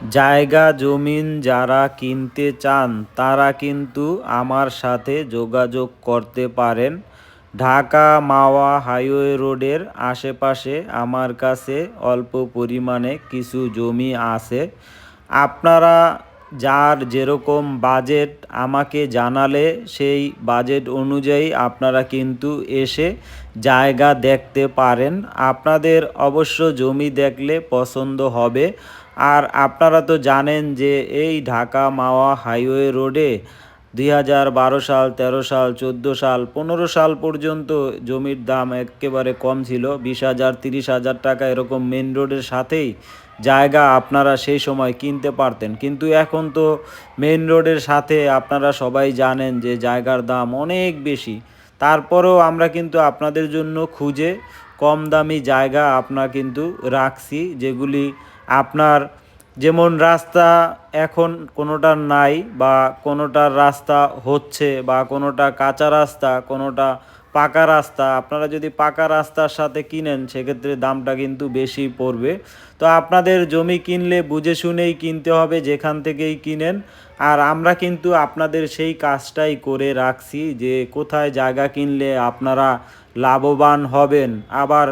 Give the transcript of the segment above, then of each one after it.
জায়গা, জমিন যারা কিনতে চান, তারা কিন্তু আমার সাথে যোগাযোগ করতে পারেন। ঢাকা মাওয়া হাইওয়ে রোডের আশেপাশে আমার কাছে অল্প পরিমাণে কিছু জমি আছে। আপনারা যার যেরকম বাজেট আমাকে জানালে, সেই বাজেট অনুযায়ী আপনারা কিন্তু এসে জায়গা দেখতে পারেন। আপনাদের অবশ্য জমি দেখলে পছন্দ হবে। আর আপনারা তো জানেন যে এই ঢাকা মাওয়া হাইওয়ে রোডে দুই হাজার বারো সাল, তেরো সাল, চোদ্দ সাল, পনেরো সাল পর্যন্ত জমির দাম একেবারে কম ছিল। বিশ হাজার, তিরিশ হাজার টাকা এরকম মেন রোডের সাথেই জায়গা আপনারা সেই সময় কিনতে পারতেন। কিন্তু এখন তো মেন রোডের সাথে আপনারা সবাই জানেন যে জায়গার দাম অনেক বেশি। তারপরেও আমরা কিন্তু আপনাদের জন্য খুঁজে কম দামি জায়গা আপনার কিন্তু রাখছি, যেগুলি আপনার যেমন রাস্তা এখন কোনোটার নাই বা কোনোটার রাস্তা হচ্ছে বা কোনোটা কাঁচা রাস্তা, কোনোটা পাকা রাস্তা, আপনারা যদি পাকা রাস্তার সাথে কিনেন সেক্ষেত্রে দামটা কিন্তু বেশি পড়বে। তো আপনাদের জমি কিনলে বুঝে শুনেই কিনতে হবে, যেখান থেকেই কিনেন। আর আমরা কিন্তু আপনাদের সেই কাজটাই করে রাখছি যে কোথায় জায়গা কিনলে আপনারা লাভবান হবেন। আবার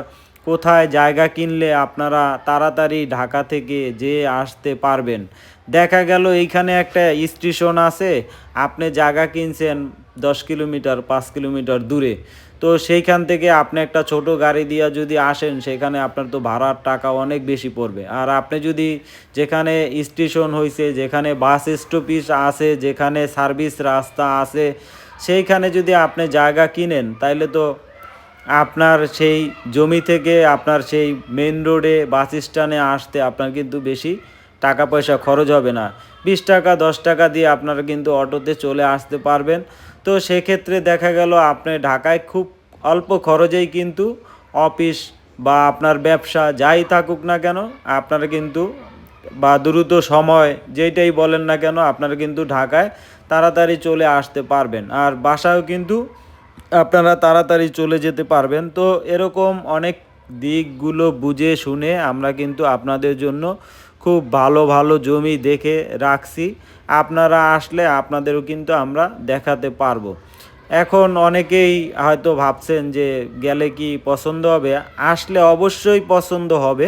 কোথায় জায়গা কিনলে আপনারা তাড়াতাড়ি ঢাকা থেকে যে আসতে পারবেন? দেখা গেল এইখানে একটা স্টেশন আছে, আপনি জায়গা কিনছেন দশ কিলোমিটার, পাঁচ কিলোমিটার দূরে। তো সেইখান থেকে আপনি একটা ছোট গাড়ি দিয়ে যদি আসেন, সেখানে আপনার তো ভাড়ার টাকা অনেক বেশি পড়বে। আর আপনি যদি যেখানে স্টেশন হয়েছে যেখানে বাস স্টপিস আছে, যেখানে সার্ভিস রাস্তা আছে, সেইখানে যদি আপনি জায়গা কিনেন, তাইলে তো আপনার সেই জমি থেকে আপনার সেই মেন রোডে বাস স্ট্যান্ডে আসতে আপনার কিন্তু বেশি টাকা পয়সা খরচ হবে না। বিশ টাকা, দশ টাকা দিয়ে আপনারা কিন্তু অটোতে চলে আসতে পারবেন। তো সেক্ষেত্রে দেখা গেল আপনি ঢাকায় খুব অল্প খরচেই কিন্তু অফিস বা আপনার ব্যবসা যাই থাকুক না কেন, আপনারা কিন্তু বা দ্রুত সময় যেটাই বলেন না কেন, আপনারা কিন্তু ঢাকায় তাড়াতাড়ি চলে আসতে পারবেন। আর বাসায়ও কিন্তু আপনারা তাড়াতাড়ি চলে যেতে পারবেন। তো এরকম অনেক দিকগুলো বুঝে শুনে আমরা কিন্তু আপনাদের জন্য খুব ভালো ভালো জমি দেখে রাখছি। আপনারা আসলে আপনাদেরও কিন্তু আমরা দেখাতে পারব। এখন অনেকেই হয়তো ভাবছেন যে গেলে কি পছন্দ হবে? আসলে অবশ্যই পছন্দ হবে।